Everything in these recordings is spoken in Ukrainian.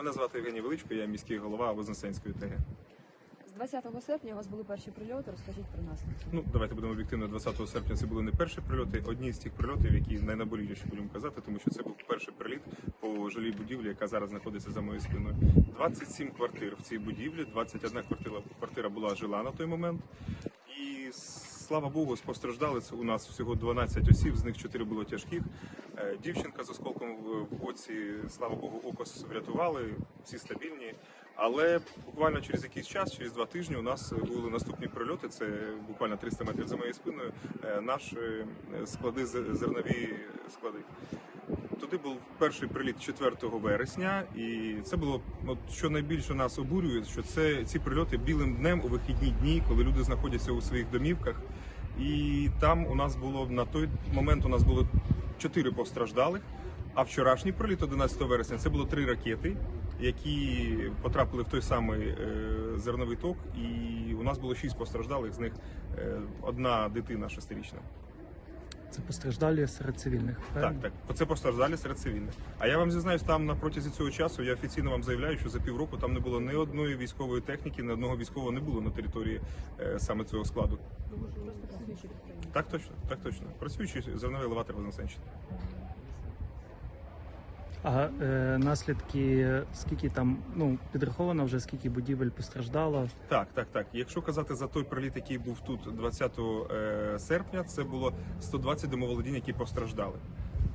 Мене звати Євгеній Величко, я міський голова Вознесенської ТГ. З 20 серпня у вас були перші прильоти. Розкажіть про наслідки. Ну, давайте будемо об'єктивно. 20 серпня це були не перші прильоти, одні з тих прильотів, які найнаболіліші будемо казати, тому що це був перший приліт по жилій будівлі, яка зараз знаходиться за моєю спиною. 27 квартир в цій будівлі, 21 квартира, квартира була жила на той момент. І слава Богу, постраждали у нас всього 12 осіб, з них 4 було тяжких. Е, Дівчинка з осколком в- оці, слава Богу, око врятували, всі стабільні. Але буквально через якийсь час, через два тижні, у нас були наступні прильоти. Це буквально 300 метрів за моєю спиною. е, Наші е, склади зернові склади. Туди був перший приліт 4 вересня, і це було от, що найбільше нас обурює, що це ці прильоти білим днем у вихідні дні, коли люди знаходяться у своїх домівках. І там у нас було на той момент у нас було чотири постраждалих. А вчорашній приліт 11 вересня це було три ракети, які потрапили в той самий е, зерновий ток. І у нас було шість постраждалих, з них е, одна дитина шестирічна. Це постраждалі серед цивільних. Так, правильно? так. Це постраждалі серед цивільних. А я вам зізнаюсь, там на протязі цього часу я офіційно вам заявляю, що за півроку там не було ні одної військової техніки, ні одного військового не було на території е, саме цього складу. Тому що Просто працюючи підприємства. Так точно, так точно. Працюючи зерновий елеватор Вознесенщини. А е, наслідки, скільки там ну підраховано вже скільки будівель постраждало. Так, так, так. Якщо казати за той приліт, який був тут 20 е, серпня, це було 120 домоволодінь, які постраждали.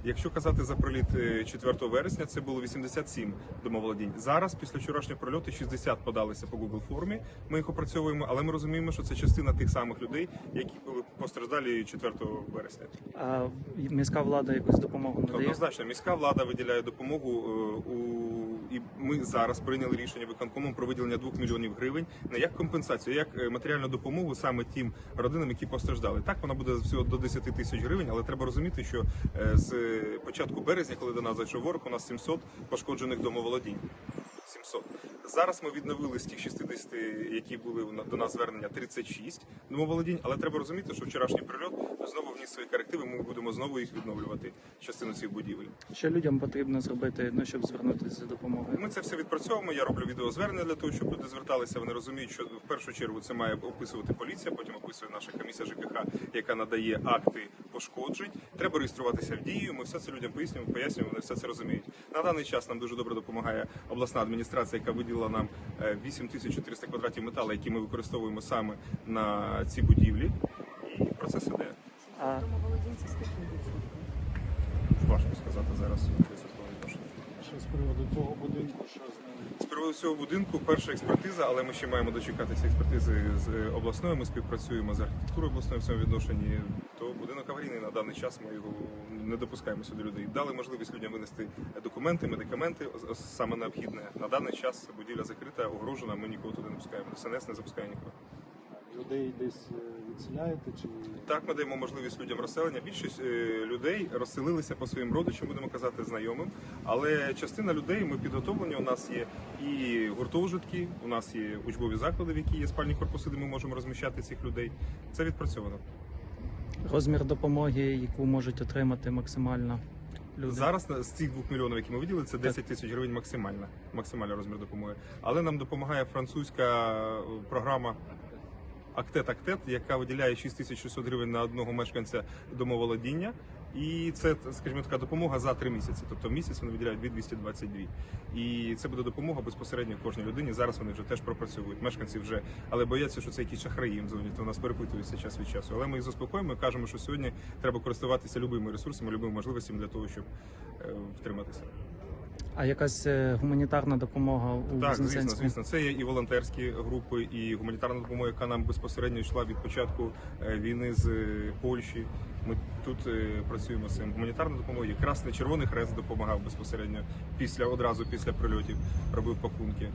Якщо казати за приліт е, 4 вересня, це було 87 домоволодінь. Зараз, після вчорашнього прольоту, 60 подалися по Google формі. Ми їх опрацьовуємо, але ми розуміємо, що це частина тих самих людей, які були постраждалі 4 вересня. А міська влада якусь допомогу надає. Однозначно, міська влада виділяє допомогу е, у і ми зараз прийняли рішення виконкомом про виділення 2 мільйонів гривень не як компенсацію, як е, матеріальну допомогу саме тим родинам, які постраждали. Так вона буде всього до 10 тисяч гривень, але треба розуміти, що е, з початку березня, коли до нас зайшов ворог, у нас 700 пошкоджених домоволодінь. 700. Зараз ми відновили з тих 60, які були до нас звернення 36 домоволодінь, але треба розуміти, що вчорашній прильот знову вніс свої корективи. Ми будемо знову їх відновлювати частину цих будівель. Що людям потрібно зробити, ну щоб звернутися за допомогою? Ми це все відпрацьовуємо. Я роблю відеозвернення для того, щоб люди зверталися. Вони розуміють, що в першу чергу це має описувати поліція, потім описує наша комісія ЖКХ, яка надає акти пошкоджень. Треба реєструватися в дію. Ми все це людям пояснюємо, пояснюємо, вони все це розуміють. На даний час нам дуже добре допомагає обласна адміністрація, яка виділила нам е, 8400 квадратів металу, які ми використовуємо саме на ці будівлі. І процес іде. Тому володінці скільки відсотків? Важко сказати зараз. Що з приводу того будинку, що з приводу цього будинку перша експертиза, але ми ще маємо дочекатися експертизи з обласною. Ми співпрацюємо з архітектурою обласною в цьому відношенні. То будинок аварійний на даний час ми його не допускаємо сюди людей. Дали можливість людям винести документи, медикаменти саме необхідне. На даний час будівля закрита, огорожена. Ми нікого туди не пускаємо. ДСНС не запускає нікого. Людей десь е, відселяєте чи Так, ми даємо можливість людям розселення. Більшість е, людей розселилися по своїм родичам, будемо казати, знайомим. Але частина людей ми підготовлені. У нас є і гуртожитки, у нас є учбові заклади, в які є спальні корпуси, де ми можемо розміщати цих людей. Це відпрацьовано. Розмір допомоги, яку можуть отримати максимально люди. Зараз на- з цих двох мільйонів, які ми виділили, це 10 тисяч гривень максимальна, максимальний розмір допомоги. Але нам допомагає французька е, програма. Актет Актет, яка виділяє 6600 гривень на одного мешканця домоволодіння. І це, скажімо, така допомога за три місяці. Тобто в місяць вони виділяють 2222. І це буде допомога безпосередньо кожній людині. Зараз вони вже теж пропрацьовують. Мешканці вже, але бояться, що це якісь шахраї їм дзвонять. То нас перепитуються час від часу. Але ми їх заспокоїмо і кажемо, що сьогодні треба користуватися любими ресурсами, любими можливостями для того, щоб е, втриматися. А якась е, гуманітарна допомога у Так, звісно, звісно, це є і волонтерські групи, і гуманітарна допомога, яка нам безпосередньо йшла від початку е, війни з е, Польщі. Ми тут працюємо з цим. гуманітарною допомогою. Красний Червоний Хрест допомагав безпосередньо після одразу після прильотів, робив пакунки.